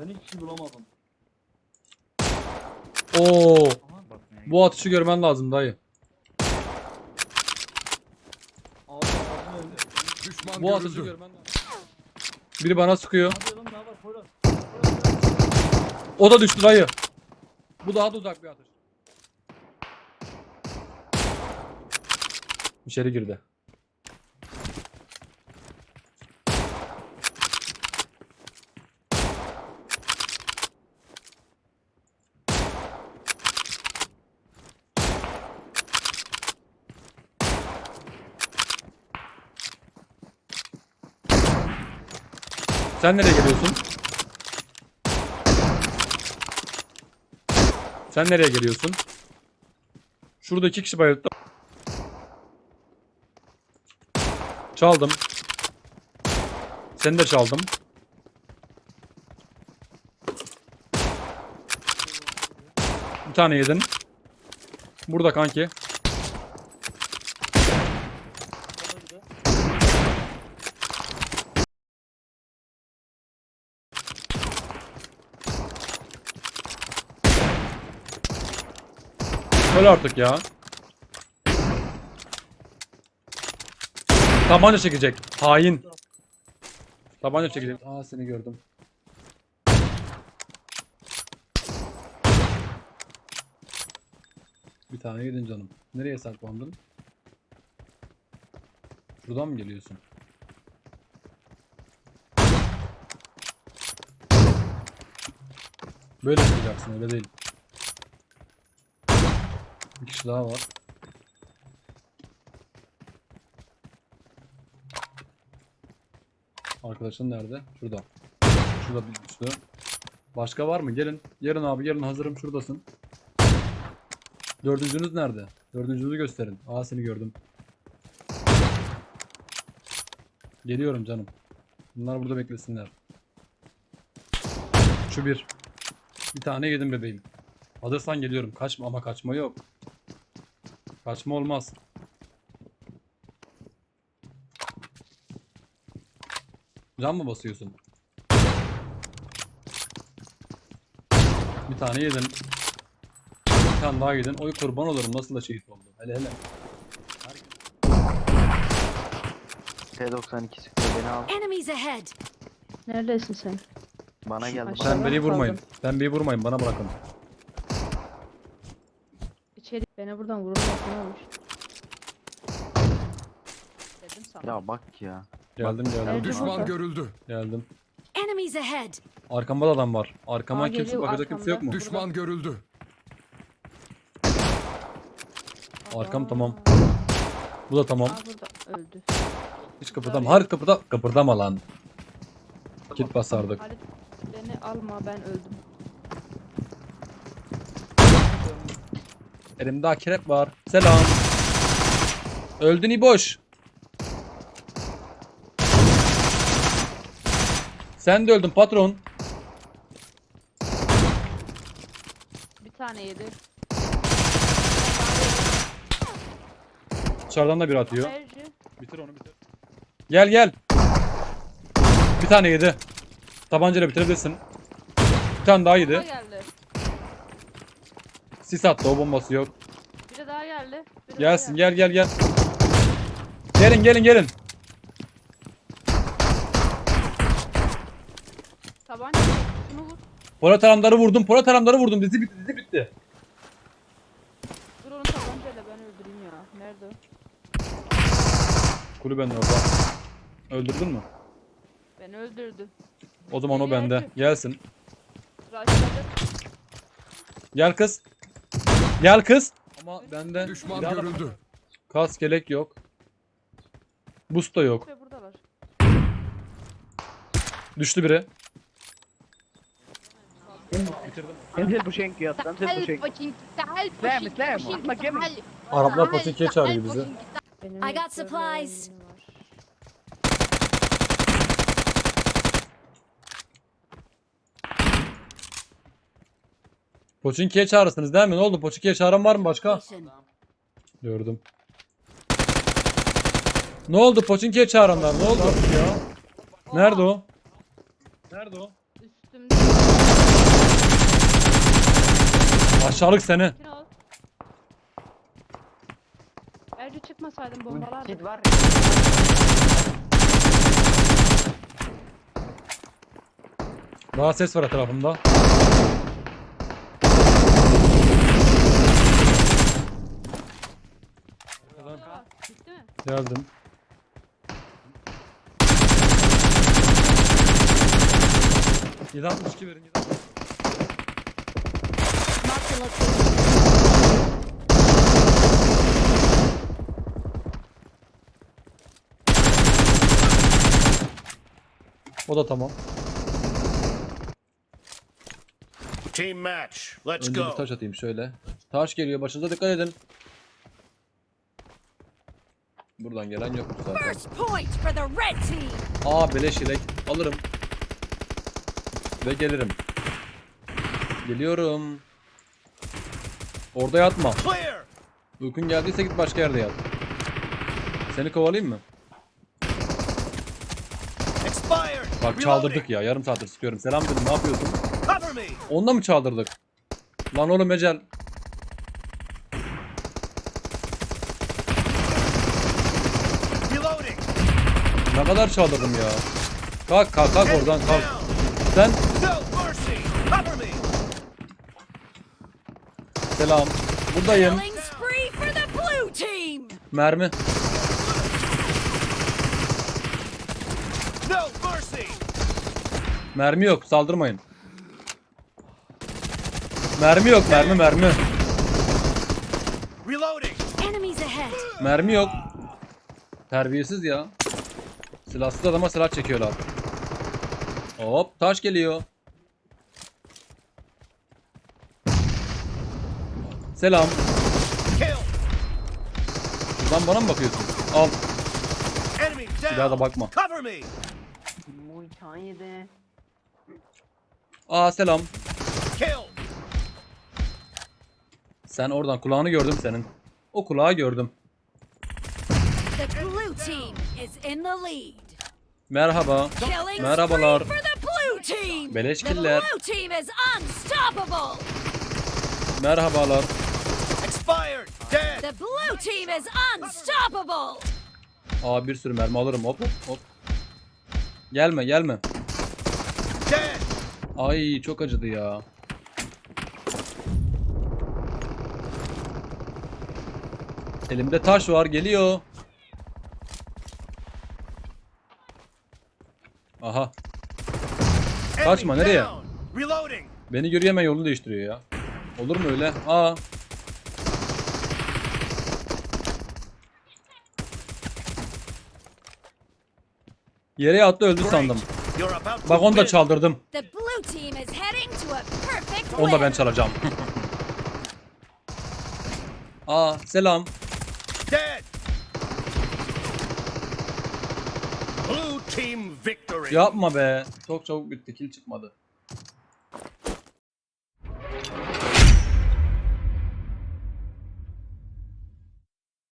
Ben hiç kişi bulamadım. Oo. Aha. Bu atışı görmen lazım dayı. Abi ağzım öldü. Düşman Bu atışı görüldü. görmen lazım. Biri bana sıkıyor. Hadi oğlum ne var Poyraz? O da düştü dayı. Bu daha da uzak bir atış. İçeri girdi. Sen nereye geliyorsun? Sen nereye geliyorsun? Şurada iki kişi bayıldı. Çaldım. Seni de çaldım. Bir tane yedin. Burada kanki. Öl artık ya. Tabanca çekecek. Hain. Tabanca çekecek. Aa seni gördüm. Bir tane yedin canım. Nereye saklandın? Şuradan mı geliyorsun? Böyle çıkacaksın öyle değil. Bir kişi daha var. Arkadaşın nerede? Şurada. Şurada bir düştü. Başka var mı? Gelin. Yarın abi yarın hazırım şuradasın. Dördüncünüz nerede? Dördüncünüzü gösterin. Aa seni gördüm. Geliyorum canım. Bunlar burada beklesinler. Şu bir. Bir tane yedim bebeğim. Hazırsan geliyorum. Kaçma ama kaçma yok. Kaçma olmaz. Can mı basıyorsun? Bir tane yedin. Bir tane daha yedin. Oy kurban olurum nasıl da şehit oldu. Hele hele. T92 sıkıyor beni al. Enemies ahead! Neredesin sen? Bana geldi. aşağıda Sen mı beni vurmayın. Ben beni vurmayın bana bırakın. Beni buradan vurulmasın olmuş. Dedim sana. Ya bak ya. Geldim geldim. Düşman görüldü. Geldim. Enemies ahead! Arkamda da adam var. Arkama Aa, kimse geliyor bakacak kimse yok mu? Düşman görüldü. Arkam tamam. Bu da tamam. Aa burada öldü. Hiç kıpırdama. Harit kıpırda. Kıpırdama lan. Kit basardık. Halit beni alma ben öldüm. Elimde akrep var. Selam. Öldün İboş. Sen de öldün patron. Bir tane yedi. Dışarıdan da bir atıyor. Bitir onu bitir. Gel gel. Bir tane yedi. Tabancayla bitirebilirsin. Bir tane daha Daha yedi. geldi. Sis attı o bombası yok. Biri daha geldi. Biri Gelsin daha gel gel gel. Gelin gelin gelin. Tabanca şunu vur. Polat aramları vurdum. Polat aramları vurdum. Dizi bitti dizi bitti. Dur onu tabancayla ben öldüreyim ya. Nerede o? Kulübenin orada. Öldürdün mü? Beni öldürdü. O zaman o bende. Gelsin. Rushladı. Gel kız. Gel kız. Ama bende Düşman bir daha da- görüldü. kas gelek yok. Boost da yok. Ve buradalar. Düştü biri. انزل بوشينك يا اسطى انزل بوشينك تعال اسلام اسلام احمد جيمي Araplar Patinki'ye çağırıyor bizi. Benim I got rektörlüğüm supplies. Poçinki'ye çağırırsınız değil mi? Ne oldu? Poçinki'ye çağıran var mı başka? Gördüm. Ne oldu? Poçinki'ye çağıranlar ne oldu? ya? Nerede o? Nerede o? Üstümde Aşağılık seni. Ercü çıkmasaydın bombalardı. Var. Daha ses var etrafımda. Aa, Geldim. Yedi altmış iki verin. yedi altmış. Location. O da tamam. Team match. Let's Önce bir go. taş atayım şöyle. Taş geliyor başınıza dikkat edin. Buradan gelen yok zaten. First point for the red team. Aa beleş yelek alırım. Ve gelirim. Geliyorum. Orada yatma. Clear. Uykun geldiyse git başka yerde yat. Seni kovalayayım mı? Expired. Bak çaldırdık ya. Yarım saattir sıkıyorum. Selam dedim. Ne yapıyorsun? Cover me. Onunla mı çaldırdık? Lan oğlum Ecel. Reloading. Ne kadar çaldırdım ya. Kalk kalk kalk oradan kalk. Sen selam. Buradayım. Mermi. Mermi yok. Saldırmayın. Mermi yok. Mermi mermi. Mermi yok. Terbiyesiz ya. Silahsız adama silah çekiyorlar. Hop taş geliyor. Selam. Kill. Buradan bana mı bakıyorsun? Al. Daha da bakma. Yedi. Aa selam. Sen oradan kulağını gördüm senin. O kulağı gördüm. The blue team is in the lead. Merhaba. Killing Merhabalar. spree for the blue team. Beleş The killer. blue team is unstoppable. Merhabalar. The blue team is unstoppable. Aa bir sürü mermi alırım. Hop hop hop. Gelme gelme. Dead. Ay çok acıdı ya. Elimde taş var geliyor. Aha Kaçma, nereye? beni görüyor hemen yolunu değiştiriyor ya. Olur mu öyle? Aa Yere yattı öldü sandım. Bak onu da çaldırdım. Onu da ben çalacağım. Aa selam. Dead. Blue team victory. Yapma be. Çok çabuk bitti. Kill çıkmadı.